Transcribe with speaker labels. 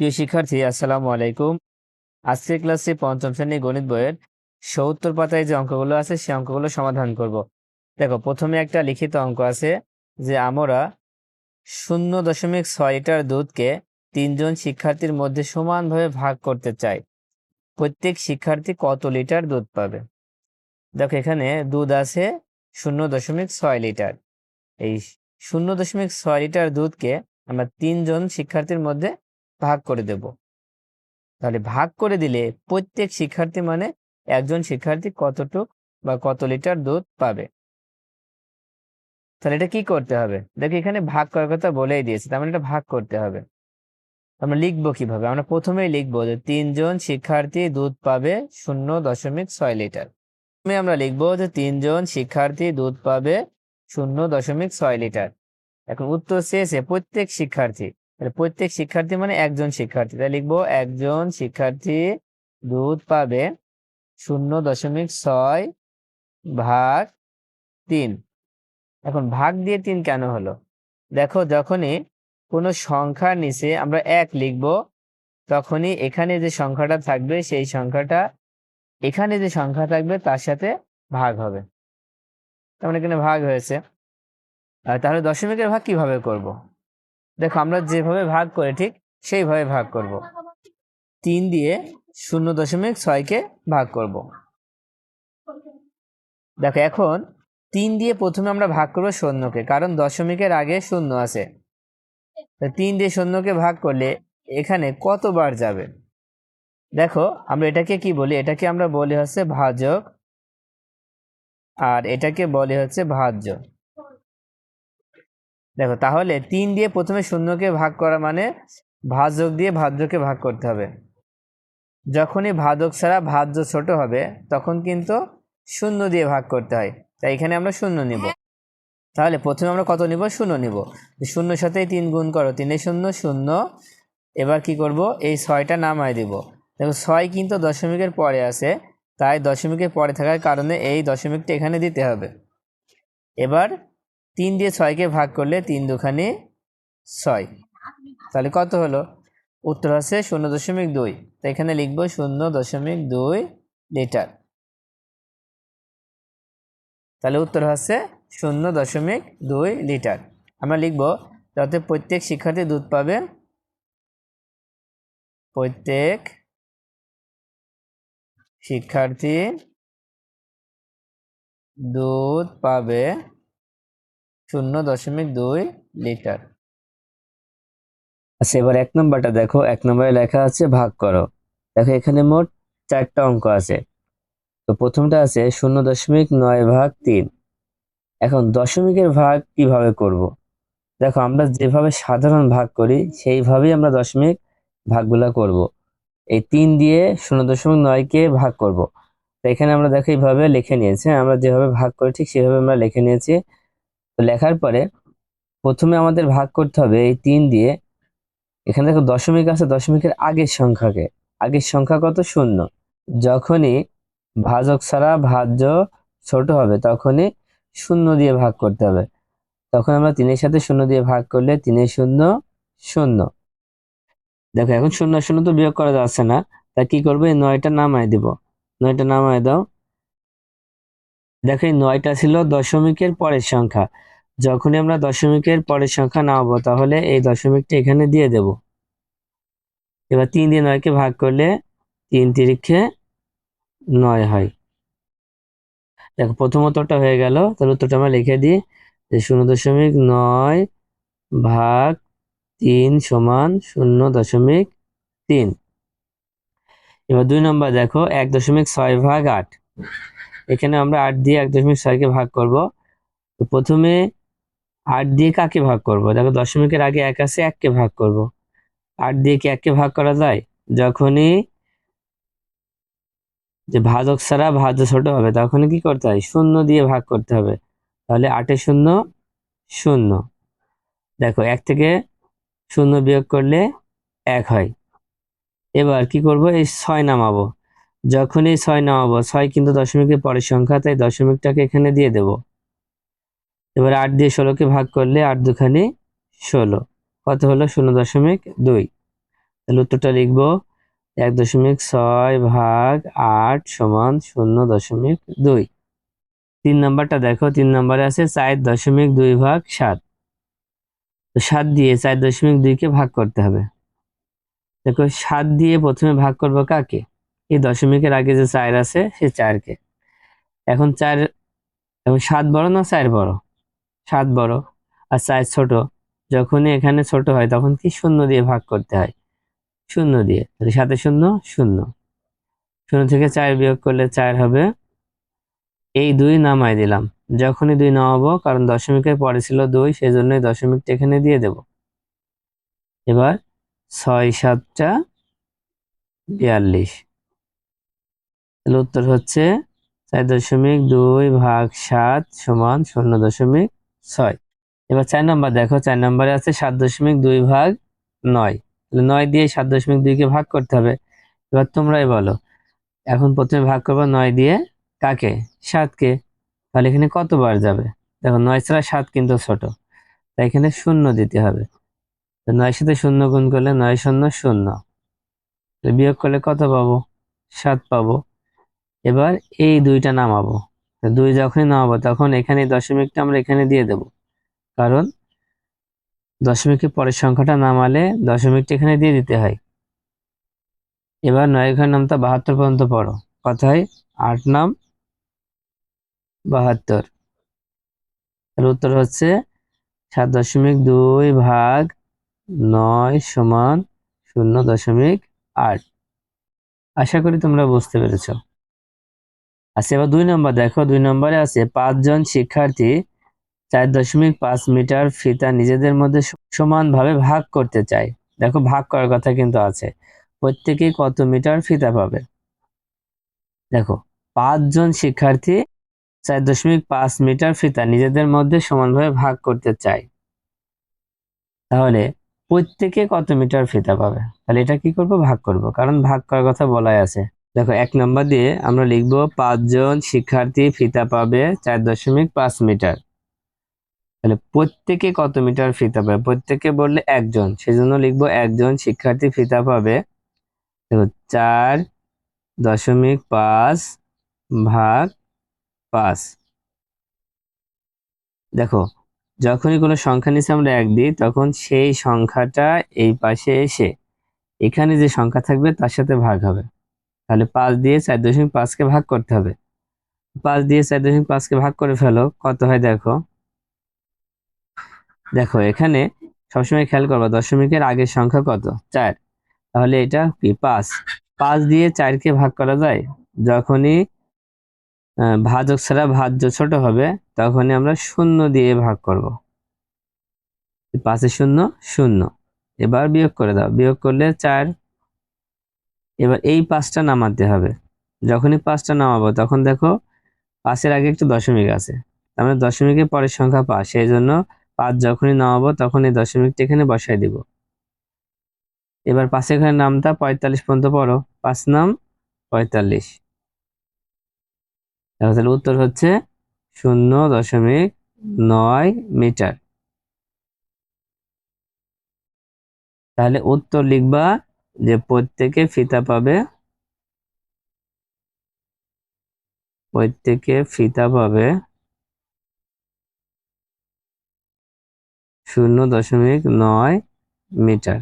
Speaker 1: প্রিয় শিক্ষার্থী, আসসালামু আলাইকুম। আজকের ক্লাসে পঞ্চম শ্রেণি গণিত বইয়ের সত্তর পাতায় যে অঙ্কগুলো আছে সেই অঙ্কগুলো সমাধান করব। দেখো, প্রথমে একটা লিখিত অঙ্ক আছে যে আমরা শূন্য দশমিক ছয় লিটার দুধকে তিনজন শিক্ষার্থীর মধ্যে সমানভাবে ভাগ করতে চাই। প্রত্যেক শিক্ষার্থী কত লিটার দুধ পাবে? দেখো, এখানে দুধ আছে শূন্য দশমিক ছয় লিটার। এই শূন্য দশমিক ছয় লিটার দুধকে আমরা তিনজন শিক্ষার্থীর মধ্যে ভাগ করে দেব। তাহলে ভাগ করে দিলে প্রত্যেক শিক্ষার্থী মানে একজন শিক্ষার্থী কতটুক বা কত লিটার দুধ পাবে। তাহলে এটা কি করতে হবে? দেখো এখানে ভাগ করার কথা বলেই দিয়েছে, তার মানে এটা ভাগ করতে হবে। আমরা লিখব কীভাবে? আমরা প্রথমেই লিখব যে তিনজন শিক্ষার্থী দুধ পাবে শূন্য দশমিক ছয় লিটার। প্রথমে আমরা লিখব যে তিনজন শিক্ষার্থী দুধ পাবে শূন্য দশমিক ছয় লিটার। এখন উত্তর চেয়েছে প্রত্যেক শিক্ষার্থী প্রত্যেক শিক্ষার্থী মানে একজন শিক্ষার্থী। তাই লিখব, একজন শিক্ষার্থী দুধ পাবে শূন্য দশমিক ছয় ভাগ তিন। এখন ভাগ দিয়ে তিন কেন হলো? দেখো যখনই কোনো সংখ্যার নিচে আমরা এক লিখব, তখনই এখানে যে সংখ্যাটা থাকবে, সেই সংখ্যাটা, এখানে যে সংখ্যা থাকবে তার সাথে ভাগ হবে। তার মানে এখানে ভাগ হয়েছে। তাহলে দশমিকের ভাগ কীভাবে করব। দেখো, আমরা যেভাবে ভাগ করে, ঠিক সেইভাবে ভাগ করব। তিন দিয়ে শূন্য দশমিক ছয়কে ভাগ করব। দেখো, এখন তিন দিয়ে প্রথমে আমরা ভাগ করব শূন্যকে, কারণ দশমিকের আগে শূন্য আছে তিন দিয়ে শূন্যকে ভাগ করলে এখানে কতবার যাবে দেখো, আমরা এটাকে কি বলি এটাকে আমরা বলি হচ্ছে ভাজক, আর এটাকে বলে হচ্ছে ভাজ্য দেখো, তাহলে তিন দিয়ে প্রথমে শূন্যকে ভাগ করা মানে ভাজক দিয়ে ভাজ্যকে ভাগ করতে হবে। যখনই ভাজক ছাড়া ভাজ্য ছোট হবে, তখন কিন্তু শূন্য দিয়ে ভাগ করতে হয়। তাই এখানে আমরা শূন্য নিব। তাহলে প্রথমে আমরা কত নিব? শূন্য নিব। শূন্য সাথে তিন গুণ করো, তিনে শূন্য শূন্য। এবার কি করব? এই ছয়টা নামায় দিব। দেখো, ছয় কিন্তু দশমিকের পরে আছে। তাই দশমিকের পরে থাকার কারণে এই দশমিকটা এখানে দিতে হবে। এবার তিন দিয়ে ছয়কে ভাগ করলে তিন দুখানি ছয়। তাহলে কত হলো? উত্তর আছে শূন্য দশমিক দুই। তো এখানে লিখব শূন্য দশমিক দুই লিটার। তাহলে উত্তর হচ্ছে শূন্য দশমিক দুই লিটার। আমরা লিখব যাতে প্রত্যেক শিক্ষার্থী দুধ পাবে। প্রত্যেক শিক্ষার্থী দুধ পাবে শূন্য দশমিক দুই লিটার। আচ্ছা এবার এক নম্বরটা দেখো। এক নম্বরে লেখা আছে, ভাগ করো। দেখো, এখানে মোট চারটা অঙ্ক আছে। তো প্রথমটা আছে শূন্য দশমিক নয় ভাগ তিন। এখন দশমিকের ভাগ কীভাবে করব। দেখো, আমরা যেভাবে সাধারণ ভাগ করি, সেইভাবেই আমরা দশমিক ভাগগুলা করব। এই তিন দিয়ে শূন্য দশমিক নয়কে ভাগ করব। তো এখানে আমরা দেখো, এইভাবে লিখে নিয়েছি। আমরা যেভাবে ভাগ করি, ঠিক সেভাবে আমরা লিখে নিয়েছি। তো লেখার পরে প্রথমে আমাদের ভাগ করতে হবে এই তিন দিয়ে। এখানে দেখো দশমিক আছে, দশমিকের আগের সংখ্যাকে। আগের সংখ্যা কত? শূন্য। যখনই ভাজক ছাড়া ভাজ্য ছোট হবে, তখনই শূন্য দিয়ে ভাগ করতে হবে। তখন আমরা তিনের সাথে শূন্য দিয়ে ভাগ করলে তিনের শূন্য শূন্য। দেখো, এখন শূন্য শূন্য তো বিয়োগ করা যাচ্ছে না। তা কি করব? এই নয়টা নামায় দিব। নয়টা নামায় দাও। দেখো এই নয়টা ছিল দশমিকের পরের সংখ্যা। যখনই আমরা দশমিকের পরের সংখ্যা নামাবো, তাহলে এই দশমিকটা এখানে দিয়ে দেব। এবার তিন দিয়ে নয়কে ভাগ করলে তিন তিরিখে নয় হয়। দেখো, প্রথম উত্তরটা হয়ে গেল। তাহলে উত্তরটা আমরা লিখে দিই যে শূন্য দশমিক নয় ভাগ তিন সমান শূন্য দশমিক তিন। এবার দুই নম্বর দেখো, এক দশমিক ছয় ভাগ আট। এখানে আমরা আট দিয়ে এক দশমিক ছয়কে ভাগ করব। তো প্রথমে আট দিয়ে কাকে ভাগ করব? দেখো দশমিকের আগে এক আছে, এককে ভাগ করব। আট দিয়ে কি এককে ভাগ করা যায়? যখনই যে ভাজক ছাড়া ভাজ্য ছোট হবে তখন কি করতে হয়? শূন্য দিয়ে ভাগ করতে হবে। তাহলে আটে শূন্য শূন্য। দেখো এক থেকে শূন্য বিয়োগ করলে এক হয়। এবার কি করব? এই ছয় নামাবো। যখন এই ছয় নামাবো ছয় কিন্তু দশমিকের পরের সংখ্যা, তাই দশমিকটাকে এখানে দিয়ে দেব। এবার আট দিয়ে ষোলোকে ভাগ করলে আট দুখানি ষোলো। কত হলো? শূন্য দশমিক দুই। তাহলে উত্তরটা লিখব, এক দশমিক ছয় ভাগ আট সমান শূন্য দশমিক দুই। তিন নাম্বারটা দেখো, তিন নাম্বারে আছে চার দশমিক দুই ভাগ সাত। সাত দিয়ে চার দশমিক দুইকে ভাগ করতে হবে। দেখো, সাত দিয়ে প্রথমে ভাগ করব কাকে? এই দশমিকের আগে যে চার আছে, সে চারকে। এখন চার, এখন সাত বড় না চার বড়? সাত বড়। আর চার ছোট। যখনই এখানে ছোট হয়, তখন কি শূন্য দিয়ে ভাগ করতে হয়? শূন্য দিয়ে। তাহলে সাথে শূন্য শূন্য। শূন্য থেকে চার বিয়োগ করলে চার হবে। এই দুই নামাই দিলাম। যখনই দুই নামাবো, কারণ দশমিকের পরে ছিল দুই সেই জন্যই দশমিকটা এখানে দিয়ে দেব। এবার ছয় সাতটা বিয়াল্লিশ। তাহলে উত্তর হচ্ছে চার দশমিক দুই ভাগ সাত সমান শূন্য দশমিক ছয়। এবার চার নম্বর দেখো, চার নম্বরে আছে সাত দশমিক দুই ভাগ নয়। তাহলে নয় দিয়ে সাত দশমিক দুইকে ভাগ করতে হবে। এবার তোমরাই বলো, এখন প্রথমে ভাগ করব নয় দিয়ে কাকে? সাতকে। তাহলে এখানে কতবার যাবে? দেখো, নয় ছাড়া সাত কিন্তু ছোট, তাই এখানে শূন্য দিতে হবে। নয় সাথে শূন্য গুণ করলে নয় শূন্য শূন্য। বিয়োগ করলে কত পাবো? সাত পাবো। এবার এই দুইটা নামাবো। দুই যখনই নামাবো, তখন এখানে দশমিকটা আমরা এখানে দিয়ে দেব। কারণ দশমিকের পরের সংখ্যাটা নামালে দশমিকটা এখানে দিয়ে দিতে হয়। এবার নয় ঘর নামটা বাহাত্তর পর্যন্ত পড়ো। কথায় আট নাম বাহাত্তর। এর উত্তর হচ্ছে সাত দশমিক দুই ভাগ নয় সমান শূন্য দশমিক আট। আশা করি তোমরা বুঝতে পেরেছ। আচ্ছা এবার দুই নম্বর দেখো, দুই নম্বরে আছে, পাঁচজন শিক্ষার্থী চার দশমিক পাঁচ মিটার ফিতা নিজেদের মধ্যে সমানভাবে ভাগ করতে চায়। দেখো, ভাগ করার কথা কিন্তু আছে। প্রত্যেকে কত মিটার ফিতা পাবে? দেখো, পাঁচজন শিক্ষার্থী চার দশমিক পাঁচ মিটার ফিতা নিজেদের মধ্যে সমানভাবে ভাগ করতে চায়। তাহলে প্রত্যেকে কত মিটার ফিতা পাবে? তাহলে এটা কি করব? ভাগ করব। কারণ ভাগ করার কথা বলাই আছে। দেখো, এক নম্বর দিয়ে আমরা লিখব পাঁচজন শিক্ষার্থী ফিতা পাবে চার দশমিক পাঁচ মিটার। তাহলে প্রত্যেকে কত মিটার ফিতা পাবে? প্রত্যেকে বললে একজন, সেজন্য লিখব একজন শিক্ষার্থী ফিতা পাবে দেখো, চার দশমিক পাঁচ ভাগ পাঁচ। দেখো, যখনই কোনো সংখ্যা নিচে আমরা এক দিই, তখন সেই সংখ্যাটা এই পাশে এসে, এখানে যে সংখ্যা থাকবে তার সাথে ভাগ হবে। তাহলে পাঁচ দিয়ে চার দশমিক পাঁচকে ভাগ করতে হবে। পাঁচ দিয়ে চার দশমিক পাঁচকে ভাগ করে ফেলো, কত হয় দেখো? দেখো, এখানে সবসময় খেয়াল করব, দশমিকের আগের সংখ্যা কত? চার। তাহলে এটা কি? পাঁচ। পাঁচ দিয়ে চারকে ভাগ করা যায়? যখনই ভাজক ছাড়া ভাজ্য ছোট হবে, তখনই আমরা শূন্য দিয়ে ভাগ করব। পাঁচে শূন্য শূন্য। এবার বিয়োগ করে দাও। বিয়োগ করলে চার এবার এই পাঁচটা নামাতে হবে। যখনই পাঁচটা নামাবো, তখন দেখো পাঁচের আগে একটু দশমিক আছে। আমরা দশমিকের পরের সংখ্যা পাঁচ। সেই জন্য পাঁচ যখনই নামাবো তখন এই দশমিকটা এখানে বসাই দিব। এবার পাশে ঘরের নামটা পঁয়তাল্লিশ পর্যন্ত পড়ো। পাঁচ নাম পঁয়তাল্লিশ। তাহলে উত্তর হচ্ছে শূন্য দশমিক নয় মিটার। তাহলে উত্তর লিখবা যে প্রত্যেকে ফিতা পাবে প্রত্যেকে ফিতা পাবে শূন্য দশমিক নয় মিটার।